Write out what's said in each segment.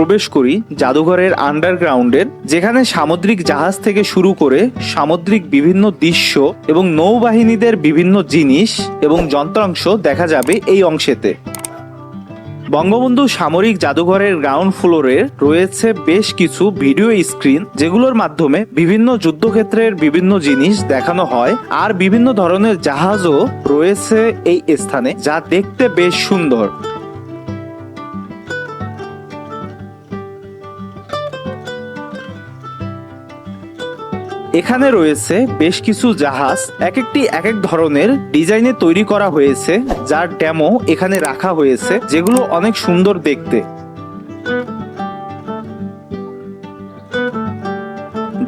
প্রবেশ করি জাদুঘরের আন্ডারগ্রাউন্ডের যেখানে সামুদ্রিক জাহাজ থেকে শুরু করে সামুদ্রিক বিভিন্ন দৃশ্য এবং নৌবাহিনীদের বিভিন্ন জিনিস এবং যন্ত্রাংশ দেখা যাবে এই অংশেতে। বঙ্গবন্ধু সামরিক জাদুঘরের গ্রাউন্ড ফ্লোরে রয়েছে বেশ কিছু ভিডিও স্ক্রিন যেগুলোর মাধ্যমে বিভিন্ন যুদ্ধক্ষেত্রের বিভিন্ন জিনিস দেখানো হয় আর বিভিন্ন ধরনের জাহাজও রয়েছে এই স্থানে, যা দেখতে বেশ সুন্দর। এখানে রয়েছে বেশ কিছু জাহাজ। এক একটি এক এক ধরনের ডিজাইনে তৈরি করা হয়েছে, যার ডেমো এখানে রাখা হয়েছে, যেগুলো অনেক সুন্দর দেখতে।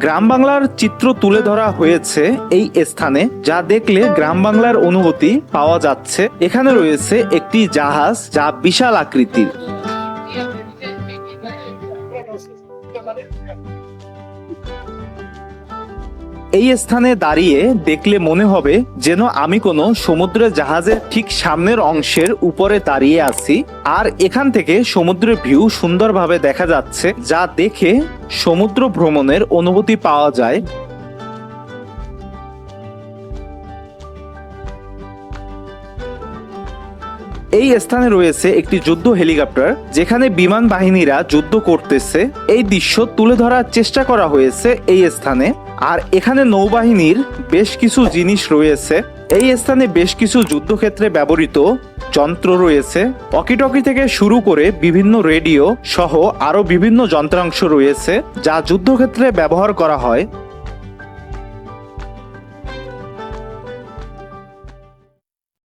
গ্রাম বাংলার চিত্র তুলে ধরা হয়েছে এই স্থানে, যা দেখলে গ্রাম বাংলার অনুভূতি পাওয়া যাচ্ছে। এখানে রয়েছে একটি জাহাজ, যা বিশাল আকৃতির। এই স্থানে দাঁড়িয়ে দেখলে মনে হবে যেন আমি কোনো সমুদ্রের জাহাজের ঠিক সামনের অংশের উপরে দাঁড়িয়ে আছি। আর এখান থেকে সমুদ্রের ভিউ সুন্দরভাবে দেখা যাচ্ছে, যা দেখে সমুদ্র ভ্রমণের অনুভূতি পাওয়া যায়। এই স্থানে রয়েছে একটি যুদ্ধ হেলিকপ্টার, যেখানে বিমান বাহিনীরা যুদ্ধ করতেছে। এই দৃশ্য তুলে ধরার চেষ্টা করা হয়েছে এই স্থানে। আর এখানে নৌবাহিনীর বেশ কিছু জিনিস রয়েছে। এই স্থানে বেশ কিছু যুদ্ধক্ষেত্রে ব্যবহৃত যন্ত্র রয়েছে। অকিটকি থেকে শুরু করে বিভিন্ন রেডিও সহ আরও বিভিন্ন যন্ত্রাংশ রয়েছে, যা যুদ্ধক্ষেত্রে ব্যবহার করা হয়।